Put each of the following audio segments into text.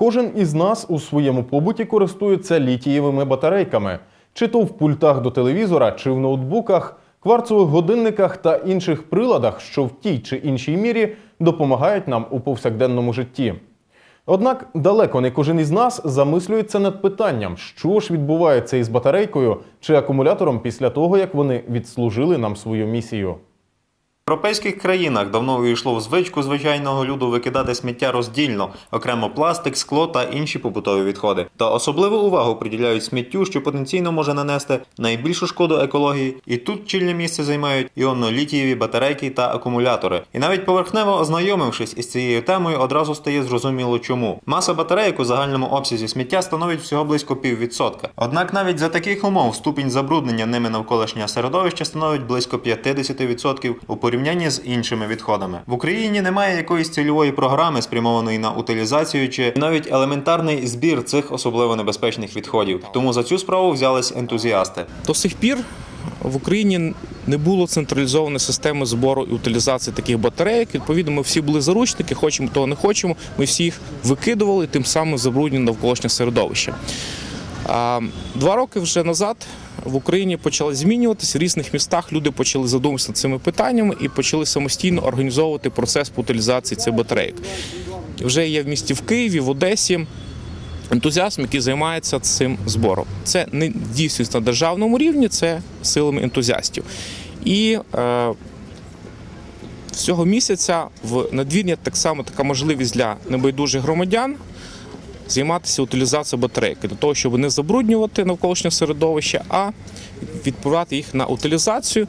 Кожен із нас у своєму побуті користується літієвими батарейками, чи то в пультах до телевізора, чи в ноутбуках, кварцових годинниках та інших приладах, що в тій чи іншій мірі допомагають нам у повсякденному житті. Однак далеко не кожен із нас замислюється над питанням, що ж відбувається із батарейкою чи акумулятором після того, як вони відслужили нам свою місію. В європейських країнах давно увійшло в звичку звичайного люду викидати сміття роздільно, окремо пластик, скло та інші побутові відходи. Та особливу увагу приділяють сміттю, що потенційно може нанести найбільшу шкоду екології. І тут чільне місце займають іонно-літієві батарейки та акумулятори. І навіть поверхнево ознайомившись із цією темою, одразу стає зрозуміло чому. Маса батарейок у загальному обсязі сміття становить всього близько піввідсотка. Однак навіть за таких умов ступінь забруднення ними навколишнього середовища становить близько 50% у порівнянні з іншими відходами. В Україні немає якоїсь цільової програми, спрямованої на утилізацію чи навіть елементарний збір цих особливо небезпечних відходів. Тому за цю справу взялись ентузіасти. До сих пір в Україні не було централізованої системи збору і утилізації таких батарейок. Відповідно, ми всі були заручники, хочемо того не хочемо. Ми всі їх викидували, тим самим забруднювали навколишнє середовище. Два роки вже назад в Україні почали змінюватися. В різних містах люди почали задумуватися над цими питаннями і почали самостійно організовувати процес по утилізації цих батарейок. Вже є в місті в Києві, в Одесі ентузіазм, який займається цим збором. Це не дійсність на державному рівні, це силами ентузіастів. І е, цього місяця в надвір'я так само така можливість для небайдужих громадян займатися утилізацією батарейки для того, щоб не забруднювати навколишнє середовище, а відправляти їх на утилізацію,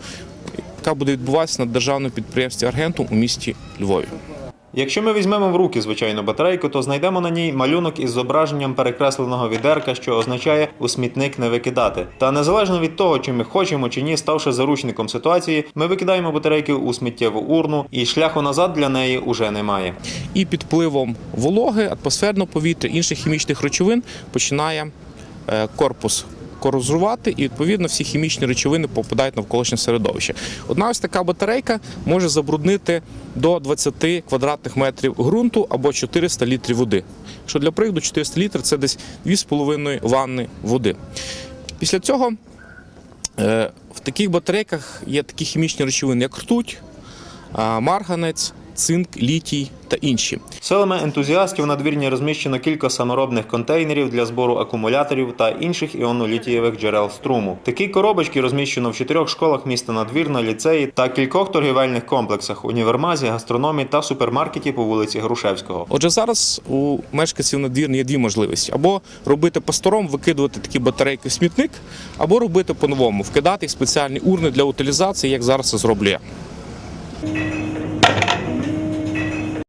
яка буде відбуватися на державному підприємстві Аргентум у місті Львові. Якщо ми візьмемо в руки звичайну батарейку, то знайдемо на ній малюнок із зображенням перекресленого відерка, що означає у смітник не викидати. Та незалежно від того, чи ми хочемо чи ні, ставши заручником ситуації, ми викидаємо батарейки у сміттєву урну, і шляху назад для неї уже немає. і під впливом вологи, атмосферного повітря, інших хімічних речовин починає е, корпус корозувати, і відповідно всі хімічні речовини попадають на навколишнє середовище. Одна ось така батарейка може забруднити до 20 квадратних метрів ґрунту або 400 літрів води. Що для прикладу 400 літрів це десь 2,5 ванни води. Після цього е, в таких батарейках є такі хімічні речовини, як ртуть, марганець, цинк, літій та інші. Силами ентузіастів на двірні розміщено кілька саморобних контейнерів для збору акумуляторів та інших іонолітієвих джерел струму. Такі коробочки розміщено в чотирьох школах міста Надвірна, ліцеї та кількох торгівельних комплексах, універмазі, гастрономі та супермаркеті по вулиці Грушевського. Отже, зараз у мешканців надвірні є дві можливості: або робити по-старому, викидувати такі батарейки в смітник, або робити по-новому, вкидати їх спеціальні урни для утилізації, як зараз це зроблю я.